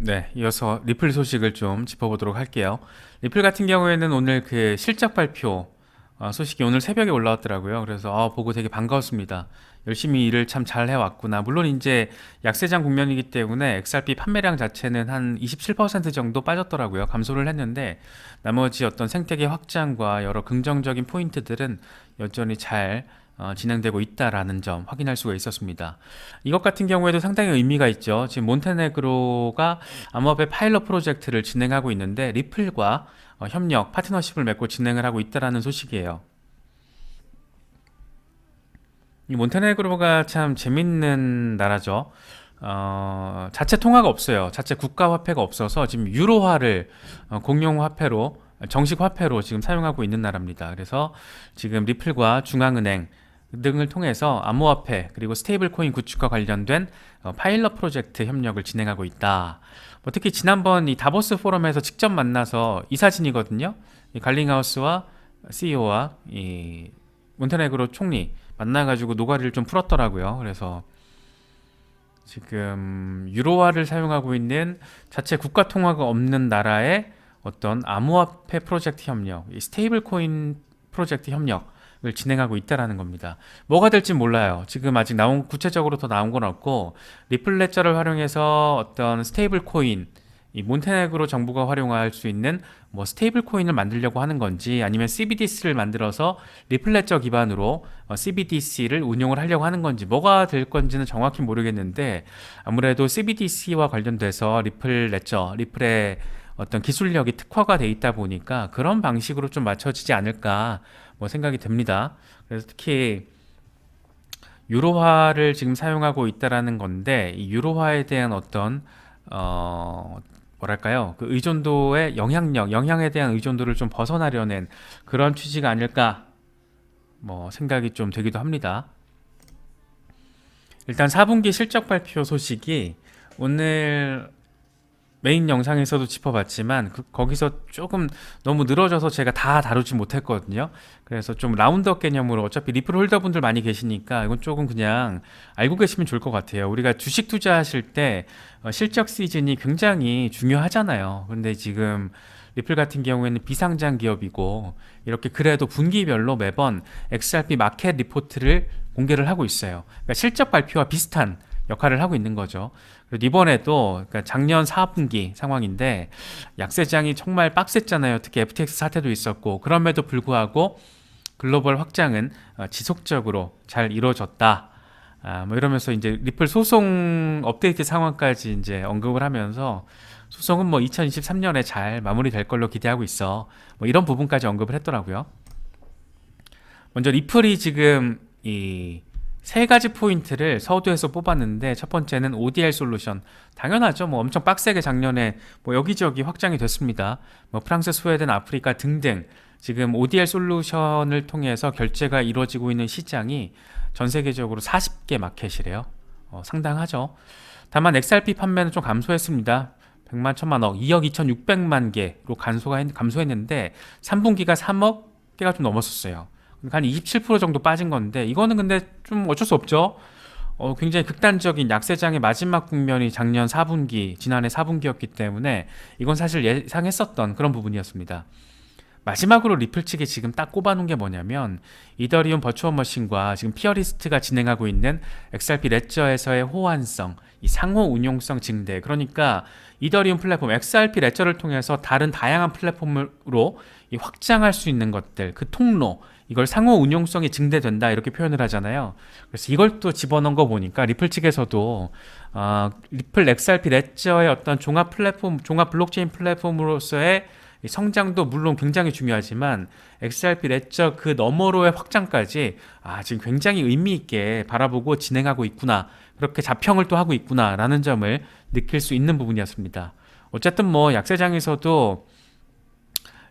네, 이어서 리플 소식을 좀 짚어보도록 할게요. 리플 같은 경우에는 오늘 그 실적 발표 어, 소식이 오늘 새벽에 올라왔더라고요. 그래서 아, 보고 되게 반가웠습니다. 열심히 일을 참 잘 해왔구나. 물론 이제 약세장 국면이기 때문에 XRP 판매량 자체는 한 27% 정도 빠졌더라고요. 감소를 했는데 나머지 어떤 생태계 확장과 여러 긍정적인 포인트들은 여전히 잘 어, 진행되고 있다라는 점 확인할 수가 있었습니다. 이것 같은 경우에도 상당히 의미가 있죠. 지금 몬테네그로가 암호화폐 파일럿 프로젝트를 진행하고 있는데 리플과 어, 협력, 파트너십을 맺고 진행을 하고 있다라는 소식이에요. 이 몬테네그로가 참 재밌는 나라죠. 어, 자체 통화가 없어요. 자체 국가 화폐가 없어서 지금 유로화를 어, 공용 화폐로 정식 화폐로 지금 사용하고 있는 나라입니다. 그래서 지금 리플과 중앙은행 등을 통해서 암호화폐 그리고 스테이블 코인 구축과 관련된 어, 파일럿 프로젝트 협력을 진행하고 있다. 뭐 특히 지난번 이 다보스 포럼에서 직접 만나서 이 사진이거든요. 이 갈링하우스와 CEO와 이 몬테네그로 총리 만나가지고 노가리를 좀 풀었더라고요. 그래서 지금 유로화를 사용하고 있는 자체 국가 통화가 없는 나라의 어떤 암호화폐 프로젝트 협력, 이 스테이블 코인 프로젝트 협력을 진행하고 있다라는 겁니다. 뭐가 될지 몰라요. 지금 아직 나온 구체적으로 더 나온 건 없고 리플레저를 활용해서 어떤 스테이블 코인 이 몬테네그로 정부가 활용할 수 있는 뭐 스테이블 코인을 만들려고 하는 건지 아니면 CBDC를 만들어서 리플레저 기반으로 어, CBDC를 운용을 하려고 하는 건지 뭐가 될 건지는 정확히 모르겠는데 아무래도 CBDC와 관련돼서 리플레저, 리플의 어떤 기술력이 특화가 돼 있다 보니까 그런 방식으로 좀 맞춰지지 않을까 뭐 생각이 됩니다. 그래서 특히 유로화를 지금 사용하고 있다라는 건데 이 유로화에 대한 어떤 어 뭐랄까요 그 의존도의 영향력 영향에 대한 의존도를 좀 벗어나려는 그런 취지가 아닐까 뭐 생각이 좀 되기도 합니다. 일단 4분기 실적 발표 소식이 오늘 메인 영상에서도 짚어봤지만 그- 거기서 조금 너무 늘어져서 제가 다 다루지 못했거든요. 그래서 좀 라운드업 개념으로 어차피 리플 홀더분들 많이 계시니까 이건 조금 그냥 알고 계시면 좋을 것 같아요. 우리가 주식 투자하실 때 어, 실적 시즌이 굉장히 중요하잖아요. 근데 지금 리플 같은 경우에는 비상장 기업이고 이렇게 그래도 분기별로 매번 XRP 마켓 리포트를 공개를 하고 있어요. 그러니까 실적 발표와 비슷한 역할을 하고 있는 거죠. 그리고 이번에도 그러니까 작년 4분기 상황인데 약세장이 정말 빡셌잖아요. 특히 FTX 사태도 있었고 그럼에도 불구하고 글로벌 확장은 어, 지속적으로 잘 이루어졌다. 아, 뭐 이러면서 이제 리플 소송 업데이트 상황까지 이제 언급을 하면서 소송은 뭐 2023년에 잘 마무리될 걸로 기대하고 있어. 뭐 이런 부분까지 언급을 했더라고요. 먼저 리플이 지금 이 세 가지 포인트를 서두에서 뽑았는데 첫 번째는 ODR 솔루션. 당연하죠. 뭐 엄청 빡세게 작년에 뭐 여기저기 확장이 됐습니다. 뭐 프랑스 스웨덴 아프리카 등등 지금 ODR 솔루션을 통해서 결제가 이루어지고 있는 시장이 전 세계적으로 40개 마켓이래요. 어, 상당하죠. 다만 XRP 판매는 좀 감소했습니다. 100만, 1000만 억, 2억 2600만 개로 감소가 했- 감소했는데 3분기가 3억 개가 좀 넘었었어요 한 27% 정도 빠진 건데 이거는 근데 좀 어쩔 수 없죠. 어, 굉장히 극단적인 약세장의 마지막 국면이 작년 4분기, 지난해 4분기였기 때문에 이건 사실 예상했었던 그런 부분이었습니다. 마지막으로 리플 측이 지금 딱 꼽아놓은 게 뭐냐면 이더리움 버추얼 머신과 지금 피어리스트가 진행하고 있는 XRP 레저에서의 호환성, 이 상호 운용성 증대. 그러니까 이더리움 플랫폼 XRP 레저를 통해서 다른 다양한 플랫폼으로 이 확장할 수 있는 것들, 그 통로 이걸 상호 운용성이 증대된다 이렇게 표현을 하잖아요. 그래서 이걸 또 집어넣은 거 보니까 리플 측에서도 어, 리플 XRP 레저의 어떤 종합 플랫폼, 종합 블록체인 플랫폼으로서의 이 성장도 물론 굉장히 중요하지만 XRP 레저 그 너머로의 확장까지 아 지금 굉장히 의미 있게 바라보고 진행하고 있구나 그렇게 자평을 또 하고 있구나라는 점을 느낄 수 있는 부분이었습니다. 어쨌든 뭐 약세장에서도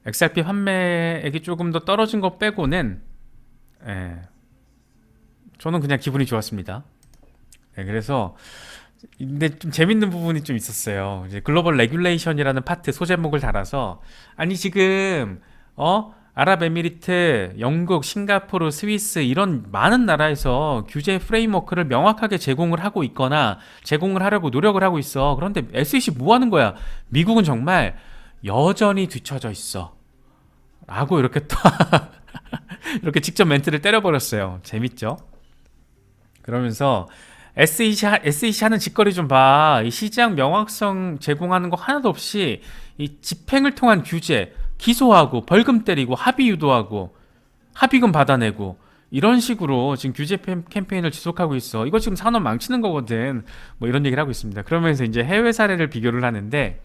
XRP 판매액이 조금 더 떨어진 거 빼고는 예, 저는 그냥 기분이 좋았습니다. 예, 그래서 근데 좀 재밌는 부분이 좀 있었어요. 이제 글로벌 레귤레이션이라는 파트 소제목을 달아서 아니 지금 어 아랍에미리트, 영국, 싱가포르, 스위스 이런 많은 나라에서 규제 프레임워크를 명확하게 제공을 하고 있거나 제공을 하려고 노력을 하고 있어. 그런데 SEC 뭐 하는 거야? 미국은 정말 여전히 뒤처져 있어. 라고 이렇게 또 이렇게 직접 멘트를 때려버렸어요. 재밌죠? 그러면서 SEC, 하- SEC 하는 짓거리 좀 봐. 이 시장 명확성 제공하는 거 하나도 없이 이 집행을 통한 규제, 기소하고 벌금 때리고 합의 유도하고 합의금 받아내고 이런 식으로 지금 규제 캠- 캠페인을 지속하고 있어. 이거 지금 산업 망치는 거거든. 뭐 이런 얘기를 하고 있습니다. 그러면서 이제 해외 사례를 비교를 하는데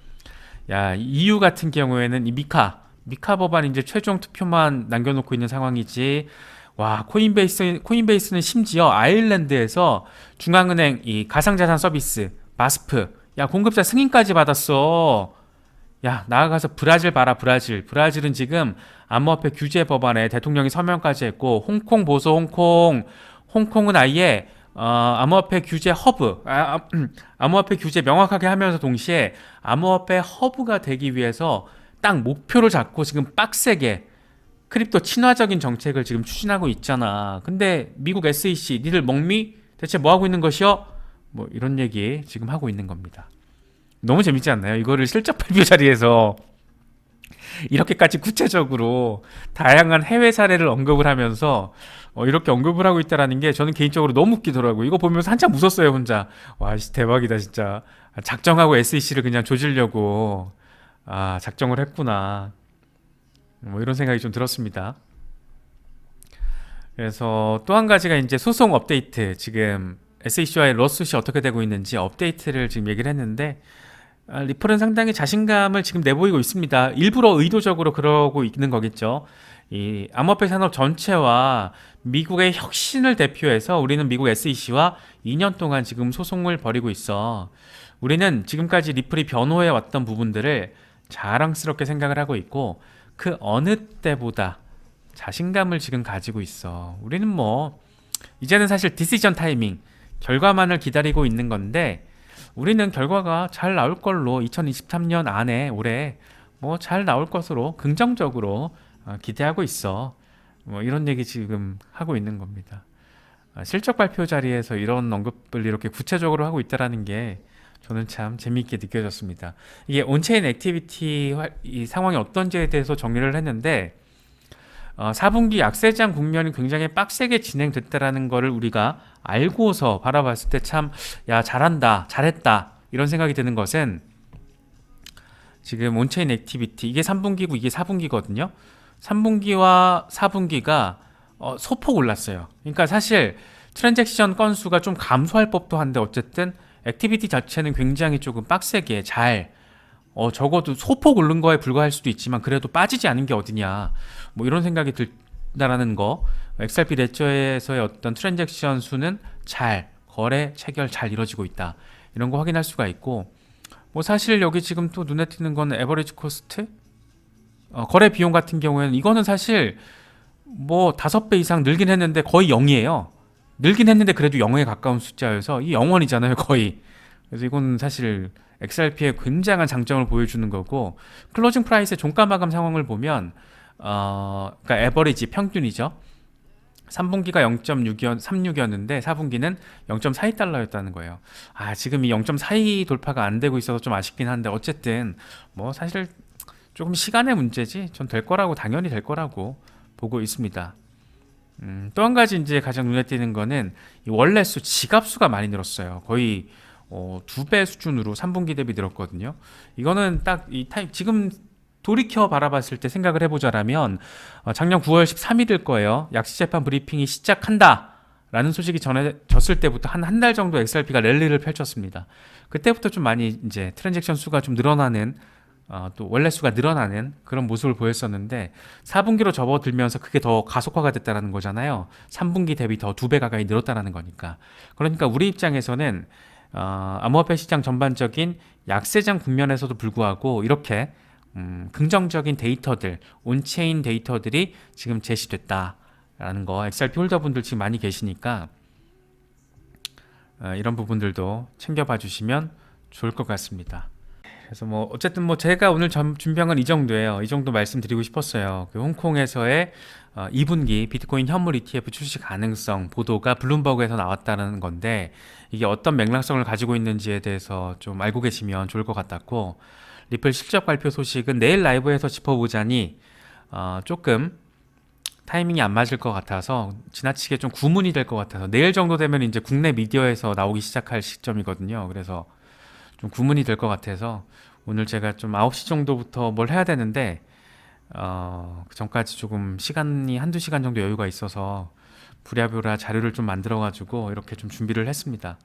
야, EU 같은 경우에는 이 미카, 미카 법안 이제 최종 투표만 남겨놓고 있는 상황이지. 와, 코인베이스, 코인베이스는 심지어 아일랜드에서 중앙은행 이 가상자산 서비스, 마스프, 야, 공급자 승인까지 받았어. 야, 나아가서 브라질 봐라, 브라질. 브라질은 지금 암호화폐 규제 법안에 대통령이 서명까지 했고, 홍콩 보소, 홍콩. 홍콩은 아예 어, 암호화폐 규제 허브, 아, 아, 암호화폐 규제 명확하게 하면서 동시에 암호화폐 허브가 되기 위해서 딱 목표를 잡고 지금 빡세게 크립토 친화적인 정책을 지금 추진하고 있잖아. 근데 미국 SEC, 니들 먹미? 대체 뭐 하고 있는 것이요? 뭐 이런 얘기 지금 하고 있는 겁니다. 너무 재밌지 않나요? 이거를 실적 발표 자리에서 이렇게까지 구체적으로 다양한 해외 사례를 언급을 하면서 어, 이렇게 언급을 하고 있다라는 게 저는 개인적으로 너무 웃기더라고요. 이거 보면서 한참 웃었어요, 혼자. 와, 씨, 대박이다, 진짜. 아, 작정하고 SEC를 그냥 조지려고 아, 작정을 했구나. 뭐 이런 생각이 좀 들었습니다. 그래서 또 한 가지가 이제 소송 업데이트 지금 SEC와의 러스시 어떻게 되고 있는지 업데이트를 지금 얘기를 했는데 아, 리플은 상당히 자신감을 지금 내보이고 있습니다. 일부러 의도적으로 그러고 있는 거겠죠. 이 암호화폐 산업 전체와 미국의 혁신을 대표해서 우리는 미국 SEC와 2년 동안 지금 소송을 벌이고 있어. 우리는 지금까지 리플이 변호해 왔던 부분들을 자랑스럽게 생각을 하고 있고 그 어느 때보다 자신감을 지금 가지고 있어. 우리는 뭐 이제는 사실 디시전 타이밍 결과만을 기다리고 있는 건데 우리는 결과가 잘 나올 걸로 2023년 안에 올해 뭐 잘 나올 것으로 긍정적으로 어, 기대하고 있어. 뭐 이런 얘기 지금 하고 있는 겁니다. 아, 실적 발표 자리에서 이런 언급을 이렇게 구체적으로 하고 있다라는 게 저는 참 재미있게 느껴졌습니다. 이게 온체인 액티비티 화- 이 상황이 어떤지에 대해서 정리를 했는데 어, 4분기 약세장 국면이 굉장히 빡세게 진행됐다라는 거를 우리가 알고서 바라봤을 때 참 야 잘한다 잘했다 이런 생각이 드는 것은 지금 온체인 액티비티 이게 3분기고 이게 4분기거든요 3분기와 4분기가 어, 소폭 올랐어요 그러니까 사실 트랜잭션 건수가 좀 감소할 법도 한데 어쨌든 액티비티 자체는 굉장히 조금 빡세게 잘 어, 적어도 소폭 오른 거에 불과할 수도 있지만 그래도 빠지지 않은 게 어디냐 뭐 이런 생각이 든다라는 거. XRP 레저에서의 어떤 트랜잭션 수는 잘 거래 체결 잘 이루어지고 있다. 이런 거 확인할 수가 있고 뭐 사실 여기 지금 또 눈에 띄는 건 에버리지 코스트? 어, 거래 비용 같은 경우에는 이거는 사실 뭐 다섯 배 이상 늘긴 했는데 거의 0이에요 늘긴 했는데 그래도 0에 가까운 숫자여서 이 0원이잖아요 거의 그래서 이건 사실 XRP의 굉장한 장점을 보여주는 거고 클로징 프라이스의 종가 마감 상황을 보면 어 그러니까 에버리지 평균이죠. 3분기가 0.36이었는데 4분기는 0.42달러였다는 거예요. 아 지금 이 0.42 돌파가 안 되고 있어서 좀 아쉽긴 한데 어쨌든 뭐 사실 조금 시간의 문제지 전 될 거라고 당연히 될 거라고 보고 있습니다. 음, 또 한 가지 이제 가장 눈에 띄는 거는 이 원래 수 지갑 수가 많이 늘었어요. 거의 어, 두 배 수준으로 3분기 대비 늘었거든요. 이거는 딱 이 타임 지금 돌이켜 바라봤을 때 생각을 해보자라면 어, 작년 9월 13일일 거예요. 약시 재판 브리핑이 시작한다. 라는 소식이 전해졌을 때부터 한 한 달 정도 XRP가 랠리를 펼쳤습니다. 그때부터 좀 많이 이제 트랜잭션 수가 좀 늘어나는 어, 또 원래 수가 늘어나는 그런 모습을 보였었는데 4분기로 접어들면서 그게 더 가속화가 됐다라는 거잖아요. 3분기 대비 더 두 배 가까이 늘었다라는 거니까. 그러니까 우리 입장에서는 어, 암호화폐 시장 전반적인 약세장 국면에서도 불구하고 이렇게 음, 긍정적인 데이터들, 온체인 데이터들이 지금 제시됐다라는 거 XRP 홀더분들 지금 많이 계시니까 어, 이런 부분들도 챙겨봐 주시면 좋을 것 같습니다. 그래서 뭐 어쨌든 뭐 제가 오늘 점- 준비한 건 이 정도예요. 이 정도 말씀드리고 싶었어요. 그 홍콩에서의 어, 2분기 비트코인 현물 ETF 출시 가능성 보도가 블룸버그에서 나왔다는 건데 이게 어떤 맥락성을 가지고 있는지에 대해서 좀 알고 계시면 좋을 것 같았고 리플 실적 발표 소식은 내일 라이브에서 짚어보자니 어, 조금 타이밍이 안 맞을 것 같아서 지나치게 좀 구문이 될 것 같아서 내일 정도 되면 이제 국내 미디어에서 나오기 시작할 시점이거든요. 그래서 좀 구문이 될 것 같아서 오늘 제가 좀 9시 정도부터 뭘 해야 되는데 어, 그 전까지 조금 시간이 한두 시간 정도 여유가 있어서 부랴부랴 자료를 좀 만들어 가지고 이렇게 좀 준비를 했습니다.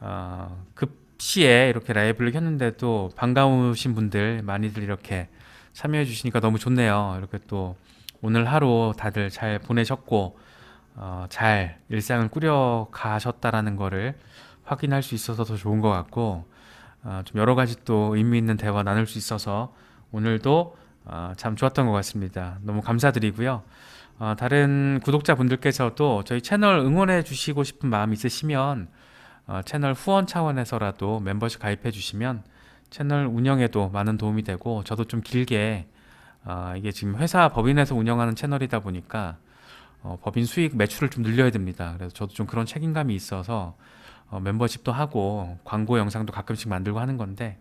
어, 급시에 이렇게 라이브를 켰는데도 반가우신 분들 많이들 이렇게 참여해 주시니까 너무 좋네요. 이렇게 또 오늘 하루 다들 잘 보내셨고 어, 잘 일상을 꾸려 가셨다라는 거를 확인할 수 있어서 더 좋은 것 같고 어, 좀 여러 가지 또 의미 있는 대화 나눌 수 있어서 오늘도 어, 참 좋았던 것 같습니다. 너무 감사드리고요. 어, 다른 구독자분들께서도 저희 채널 응원해 주시고 싶은 마음 있으시면 어, 채널 후원 차원에서라도 멤버십 가입해 주시면 채널 운영에도 많은 도움이 되고 저도 좀 길게 어, 이게 지금 회사 법인에서 운영하는 채널이다 보니까 어, 법인 수익 매출을 좀 늘려야 됩니다. 그래서 저도 좀 그런 책임감이 있어서 어, 멤버십도 하고 광고 영상도 가끔씩 만들고 하는 건데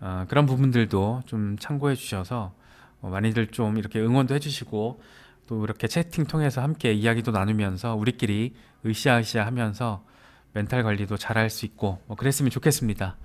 어, 그런 부분들도 좀 참고해 주셔서 어, 많이들 좀 이렇게 응원도 해주시고 또 이렇게 채팅 통해서 함께 이야기도 나누면서 우리끼리 으쌰으쌰 하면서 멘탈 관리도 잘할 수 있고 뭐 그랬으면 좋겠습니다.